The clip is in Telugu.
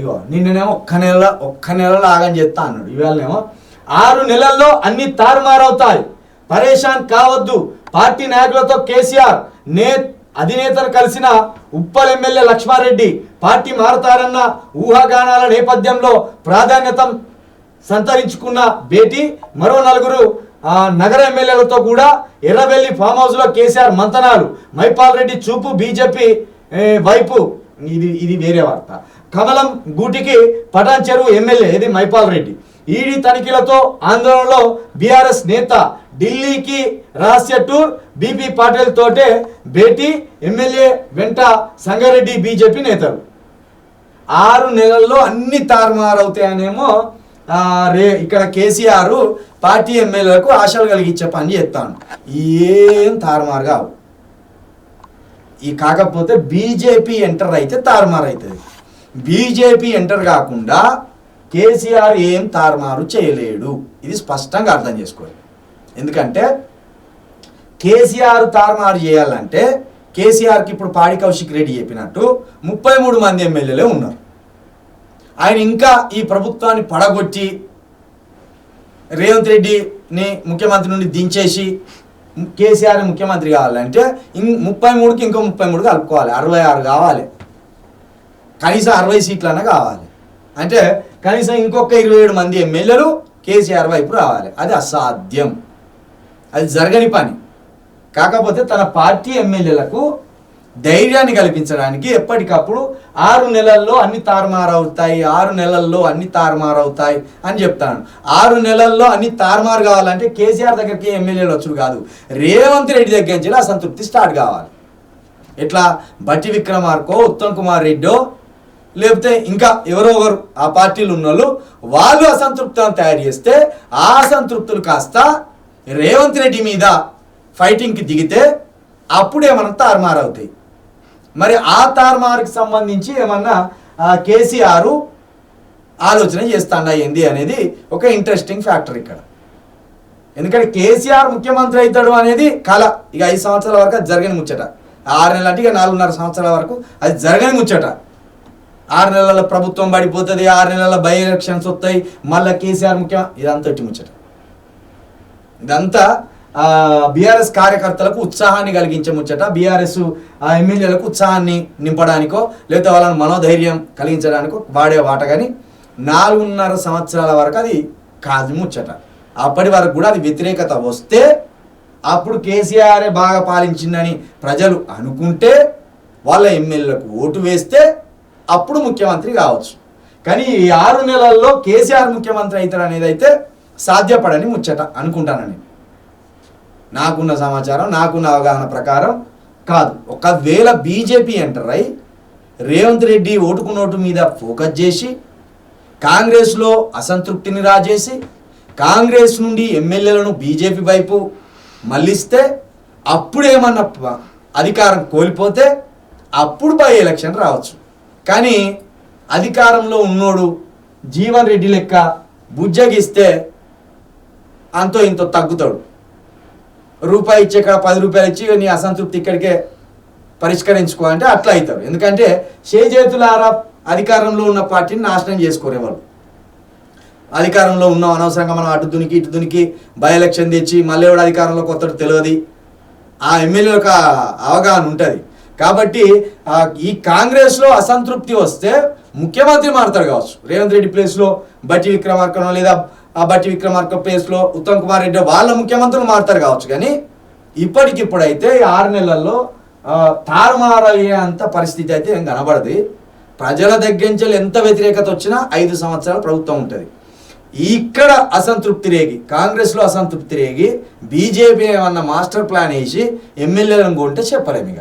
ఇగో నిన్ననేమో ఒక్క నెల ఒక్క నెలలో ఆగం చేస్తా అన్నాడు. ఇవాళనేమో ఆరు నెలల్లో అన్ని తారుమారవుతాయి. పరేషాన్ కావద్దు. పార్టీ నాయకులతో కేసీఆర్ నే అధినేతను కలిసిన ఉప్పల్ ఎమ్మెల్యే లక్ష్మారెడ్డి పార్టీ మారతారన్న ఊహాగానాల నేపథ్యంలో ప్రాధాన్యత సంతరించుకున్న భేటీ మరో నలుగురు నగర ఎమ్మెల్యేలతో కూడా ఎర్రవెల్లి ఫామ్ హౌస్లో కేసీఆర్ మంతనాలు. మైపాల్ రెడ్డి చూపు బీజేపీ వైపు. ఇది ఇది వేరే వార్త. కమలం గూటికి పటాన్ చెరువు ఎమ్మెల్యే ఇది మైపాల్ రెడ్డి. ఈడీ తనిఖీలతో ఆందోళనలో బీఆర్ఎస్ నేత ఢిల్లీకి రహస్య టూర్ బీపీ పాటిల్ తోటే భేటీ ఎమ్మెల్యే వెంట సంగారెడ్డి బీజేపీ నేతలు. ఆరు నెలల్లో అన్ని తారుమారవుతాయనేమో అవుతాయనేమో రే ఇక్కడ కేసీఆర్ పార్టీ ఎమ్మెల్యేలకు ఆశలు కలిగించే పని చేస్తాను. ఏం తారుమారు కావు. ఈ కాకపోతే బీజేపీ ఎంటర్ అయితే తారుమారు అవుతుంది. బీజేపీ ఎంటర్ కాకుండా కేసీఆర్ ఏం తారుమారు చేయలేడు. ఇది స్పష్టంగా అర్థం చేసుకోవాలి. ఎందుకంటే కేసీఆర్ తారుమారు చేయాలంటే కేసీఆర్కి ఇప్పుడు పాడి కౌశిక్ రెడ్డి చెప్పినట్టు ముప్పై మూడు మంది ఎమ్మెల్యేలే ఉన్నారు. ఆయన ఇంకా ఈ ప్రభుత్వాన్ని పడగొట్టి రేవంత్ రెడ్డిని ముఖ్యమంత్రి నుండి దించేసి కేసీఆర్ ముఖ్యమంత్రి కావాలంటే ఇం ముప్పై మూడుకి ఇంకో ముప్పై మూడు కలుపుకోవాలి. అరవై ఆరు కావాలి. కనీసం అరవై సీట్లన్నా కావాలి. అంటే కనీసం ఇంకొక ఇరవై ఏడు మంది ఎమ్మెల్యేలు కేసీఆర్ వైపు రావాలి. అది అసాధ్యం. అది జరగని పని. కాకపోతే తన పార్టీ ఎమ్మెల్యేలకు ధైర్యాన్ని కల్పించడానికి ఎప్పటికప్పుడు ఆరు నెలల్లో అన్ని తారుమారవుతాయి ఆరు నెలల్లో అన్ని తారుమారవుతాయి అని చెప్తాను. ఆరు నెలల్లో అన్ని తారుమారు కావాలంటే కేసీఆర్ దగ్గరికి ఎమ్మెల్యేలు వచ్చుడు కాదు. రేవంత్ రెడ్డి దగ్గర నుంచి అసంతృప్తి స్టార్ట్ కావాలి. ఎట్లా? బట్టి విక్రమార్కో ఉత్తమ్ కుమార్ రెడ్డో లేకపోతే ఇంకా ఎవరో ఒకరు ఆ పార్టీలు ఉన్నోళ్ళు వాళ్ళు అసంతృప్తులను తయారు చేస్తే ఆ అసంతృప్తులు కాస్త రేవంత్ రెడ్డి మీద ఫైటింగ్కి దిగితే అప్పుడే మనం తారుమారవుతాయి. మరి ఆ తార్మార్కి సంబంధించి ఏమన్నా కేసీఆర్ ఆలోచన చేస్తాడా ఏంది అనేది ఒక ఇంట్రెస్టింగ్ ఫ్యాక్టర్ ఇక్కడ. ఎందుకంటే కేసీఆర్ ముఖ్యమంత్రి అవుతాడు అనేది కళ ఇక ఐదు సంవత్సరాల వరకు అది జరగని ముచ్చట. ఆరు నెలల అంటే ఇక నాలుగున్నర సంవత్సరాల వరకు అది జరగని ముచ్చట. ఆరు నెలల ప్రభుత్వం పడిపోతుంది ఆరు నెలల బై ఎలక్షన్స్ వస్తాయి మళ్ళీ కేసీఆర్ ముఖ్యం ఇదంతా ముచ్చట. ఇదంతా బీఆర్ఎస్ కార్యకర్తలకు ఉత్సాహాన్ని కలిగించే ముచ్చట బీఆర్ఎస్ ఎమ్మెల్యేలకు ఉత్సాహాన్ని నింపడానికో లేదా వాళ్ళని మనోధైర్యం కలిగించడానికో వాడే వాట కానీ నాలుగున్నర సంవత్సరాల వరకు అది కాదు ముచ్చట. అప్పటి వరకు కూడా అది వ్యతిరేకత వస్తే అప్పుడు కేసీఆరే బాగా పాలించిందని ప్రజలు అనుకుంటే వాళ్ళ ఎమ్మెల్యేలకు ఓటు వేస్తే అప్పుడు ముఖ్యమంత్రి కావచ్చు. కానీ ఈ ఆరు నెలల్లో కేసీఆర్ ముఖ్యమంత్రి అవుతాడు అనేది అయితే సాధ్యపడని ముచ్చట అనుకుంటానని నాకున్న సమాచారం నాకున్న అవగాహన ప్రకారం కాదు. ఒకవేళ బీజేపీ ఎంటర్ అయి రేవంత్ రెడ్డి ఓటుకు నోటు మీద ఫోకస్ చేసి కాంగ్రెస్లో అసంతృప్తిని రాజేసి కాంగ్రెస్ నుండి ఎమ్మెల్యేలను బీజేపీ వైపు మళ్ళిస్తే అప్పుడేమన్నా అధికారం కోల్పోతే అప్పుడు బై ఎలక్షన్ రావచ్చు. కానీ అధికారంలో ఉన్నోడు జీవన్ రెడ్డి లెక్క బుజ్జగిస్తే అంతో ఇంతో తగ్గుతాడు. రూపాయి ఇచ్చే కాడ పది రూపాయలు ఇచ్చి నీ అసంతృప్తి ఇక్కడికే పరిష్కరించుకో అంటే అట్లా అవుతారు. ఎందుకంటే చేజేతులారా అధికారంలో ఉన్న పార్టీని నాశనం చేసుకోరే వాళ్ళు అధికారంలో ఉన్నాం అనవసరంగా మనం అటు దునికి ఇటు దునికి బై ఎలక్షన్ తెచ్చి మళ్ళీ ఎవడు అధికారంలో కొత్త తెలియదు. ఆ ఎమ్మెల్యేలకు ఆ అవగాహన ఉంటుంది. కాబట్టి ఈ కాంగ్రెస్లో అసంతృప్తి వస్తే ముఖ్యమంత్రి మారుతారు కావచ్చు. రేవంత్ రెడ్డి ప్లేస్లో బట్టి విక్రమార్కనో లేదా ఆ బట్టి విక్రమార్క ప్లేస్లో ఉత్తమ్ కుమార్ రెడ్డి వాళ్ళ ముఖ్యమంత్రులు మారుతారు కావచ్చు. కానీ ఇప్పటికిప్పుడైతే ఈ ఆరు నెలల్లో ఆ, తారుమారయ్యేంత పరిస్థితి అయితే ఏం కనబడదు. ప్రజల దగ్గర నుంచి ఎంత వ్యతిరేకత వచ్చినా ఐదు సంవత్సరాలు ప్రభుత్వం ఉంటుంది. ఇక్కడ అసంతృప్తి రేగి కాంగ్రెస్లో అసంతృప్తి రేగి బీజేపీ ఏమన్నా మాస్టర్ ప్లాన్ వేసి ఎమ్మెల్యేలను కొంటే చెప్పలేము ఇక.